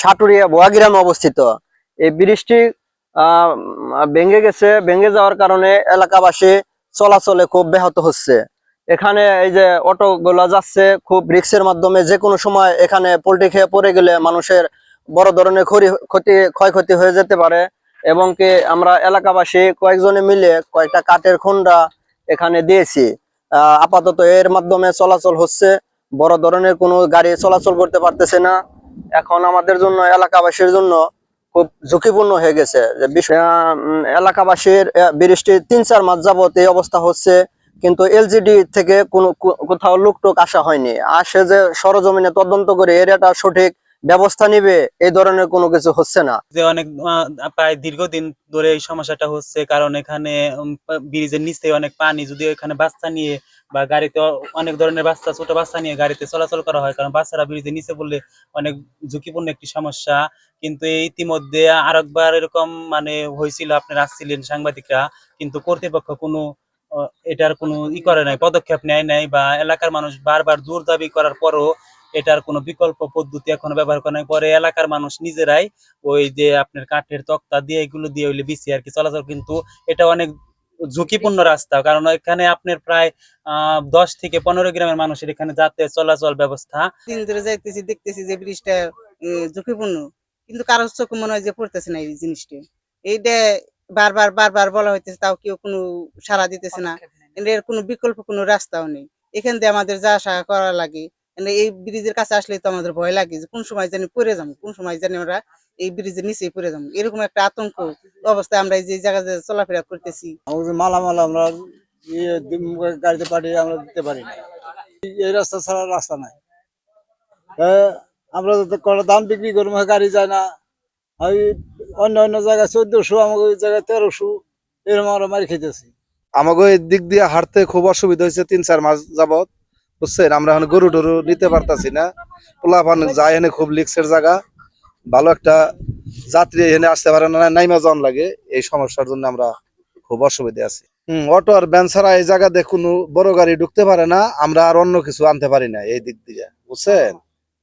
সাটুরিয়া বোয়া গ্রামে অবস্থিত। এই ব্রিজটি ভেঙে গেছে, ভেঙে যাওয়ার কারণে এলাকাবাসী চলাচলে খুব ব্যাহত হচ্ছে। এখানে এই যে অটো গুলা যাচ্ছে, খুব রিক্সের মাধ্যমে যে কোনো সময় এখানে পোল্ট্রি খেয়ে পড়ে গেলে মানুষের বড় ধরনের ক্ষতি ক্ষতি, ক্ষয়ক্ষতি হয়ে যেতে পারে। এবং কি আমরা এলাকাবাসী কয়েকজনে মিলে কয়েকটা কাঠের খুন্ডা এখানে দিয়েছি। আপাতত এর মাধ্যমে চলাচল হচ্ছে। বড় ধরনের কোনো গাড়ি চলাচল করতে পারতেছে না। এখন আমাদের জন্য, এলাকাবাসীর জন্য খুব ঝুঁকিপূর্ণ হয়ে গেছে। যে এলাকাবাসীর বৃষ্টি তিন, চার মাস যাবত এই অবস্থা হচ্ছে, কিন্তু এলজিডি থেকে কোনো কোথাও লুকটুক আসা হয়নি। আসে যে সরজমিনে তদন্ত করে এরিয়াটা সঠিক ব্যবস্থা নিবে এই ধরনের কোনো কিছু হচ্ছে না। যে অনেক প্রায় দীর্ঘদিন ধরে এই সমস্যাটা হচ্ছে, কারণ এখানে ব্রিজের নিচে অনেক পানি যদি এখানে বাচ্চা নিয়ে বা গাড়িতে অনেক ধরনের বাচ্চা, ছোট বাচ্চা নিয়ে গাড়িতে চলাচল করা হয়, কারণ বাচ্চারা ব্রিজের নিচে পড়লে অনেক ঝুঁকিপূর্ণ একটি সমস্যা। কিন্তু ইতিমধ্যে আরেকবার এরকম মানে হয়েছিল আপনারা আসছিলেন সাংবাদিকরা, কিন্তু কর্তৃপক্ষ কোনো এটার কোনো ই করে নাই, পদক্ষেপ নেয় নাই, বা এলাকার মানুষ বারবার জোর দাবি করার পরও এটার কোনো বিকল্প পদ্ধতি এখনও ব্যবহার করে নাই। পরে এলাকার মানুষ নিজেরাই ওই যে আপনার কাঠের তক্তা দিয়ে এগুলো দিয়ে হইলে বিসি আর কি চলাচল। কিন্তু এটা অনেক ঝুঁকিপূর্ণ রাস্তা। কারণ এখানে আপনার প্রায় আহ দশ থেকে পনেরো গ্রামের মানুষের এখানে যাতে চলাচল ব্যবস্থা। দিন ধরে যাইতেছি দেখতেছি যে ব্রিজটা ঝুঁকিপূর্ণ। কিন্তু কারোর চোখে মনে হয় যে পড়তেছে না এই জিনিসটা। এইটা বারবার বারবার বলা হইতেছে তাও কেউ কোনো সাড়া দিতেছে না। এর কোনো বিকল্প কোনো রাস্তাও নেই। এখান দিয়ে আমাদের যা আসা করা লাগে এই ব্রিজের কাছে আসলে তো আমাদের ভয় লাগে যে কোন সময় জানি পড়ে যাব কোন সময় জানি আমরা এই ব্রিজের নিচেই পড়ে যাব। এরকম একটা আতঙ্ক অবস্থায় আমরা এই যে জায়গায় চলাফেরা করতেছি। মালামাল আমরা ইয়ে গাড়িতে পাঠিয়ে আমরা দিতে পারি না। এই- রাস্তা ছাড়া রাস্তা নাই। হ্যাঁ, আমরা তো কটা দাম বিক্রি করব গাড়ি যায় না। ওই অন্য অন্য জায়গায় চোদ্দশো আমাকে ওই জায়গায় তেরোশো এরকম আমরা মারি খেতেছি আমাকে এই দিক দিয়ে হাঁটতে খুব অসুবিধা হয়েছে তিন চার মাস যাবত বুঝছেন? আমরা এখন গরু টরু নিতে পারতাছি না। পোলাপান যায় এনে খুব লিক্সের জায়গা। ভালো একটা যাত্রী এখানে আসতে পারে না নাইমা জন লাগে। এই সমস্যার জন্য আমরা খুব অসুবিধা আছি। হম, অটো আর ভ্যান ছাড়া এই জায়গাতে কোনো বড় গাড়ি ঢুকতে পারে না। আমরা আর অন্য কিছু আনতে পারি না এই দিক দিয়ে, বুঝছেন?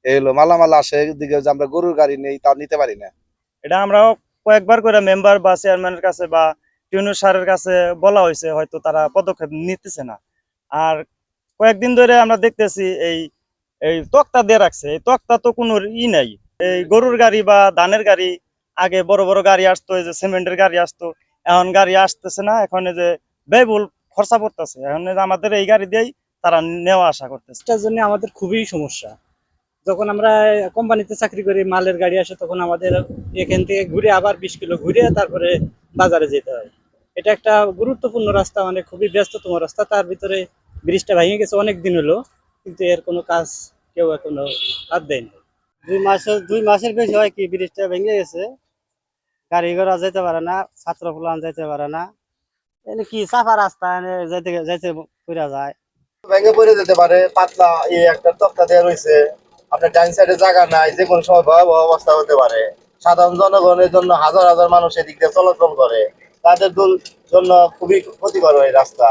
এই হলো মালামাল আসে এদিকে যে আমরা গরুর গাড়ি নেই, তা নিতে পারি না। এটা আমরাও কয়েকবার করে মেম্বার বা চেয়ারম্যানের কাছে বা টিউনু স্যারের কাছে বলা হয়েছে, হয়তো তারা পদক্ষেপ নিতেছে না। আর কয়েকদিন ধরে আমরা দেখতেছি এই এই তক্তা দিয়ে রাখছে। এই তক্তা তো কোনো ই নাই। এই গরুর গাড়ি বা ধানের গাড়ি, আগে বড় বড় গাড়ি আসতো, এই যে সিমেন্টের গাড়ি আসতো, এখন গাড়ি আসতেছে না, এখন যে ব্যয়বহুল খরচা পড়তেছে। এখন আমাদের এই গাড়ি দিয়েই তারা নেওয়া আসা করতেছে। এটার জন্য আমাদের খুবই সমস্যা। যখন আমরা কোম্পানিতে চাকরি করি, মালের গাড়ি আসে, তখন আমাদের এখান থেকে ঘুরে আবার বিশ কিলো ঘুরে তারপরে বাজারে যেতে হয়। এটা একটা গুরুত্বপূর্ণ রাস্তা মানে খুবই ব্যস্ততম রাস্তা। তার ভিতরে ব্রিজটা ভেঙে গেছে অনেক দিন হলো কিন্তু এর কোনো কাজ কেউ এখনও হাত দেয়নি। দুই মাসের দুই মাসের বেশি হয় কি ব্রিজটা ভেঙে গেছে। গাড়ি ঘোড়া যেতে পারে না ছাত্র ফুলান যেতে পারে না। এনে কি চাপা রাস্তা এনে যাইতে যাইতে কইরা যায়। ভেঙে পড়ে যেতে পারে পাতলা এই একটা তক্তা দেওয়া রয়েছে। আপনার ডাইন সাইডে জায়গা নাই যে কোনো সময় ভয়াবহ অবস্থা হতে পারে। সাধারণ জনগণের জন্য হাজার হাজার মানুষ এদিক দিয়ে চলাচল করে। তাদের দূর জন্য খুবই ক্ষতিকর এই রাস্তা।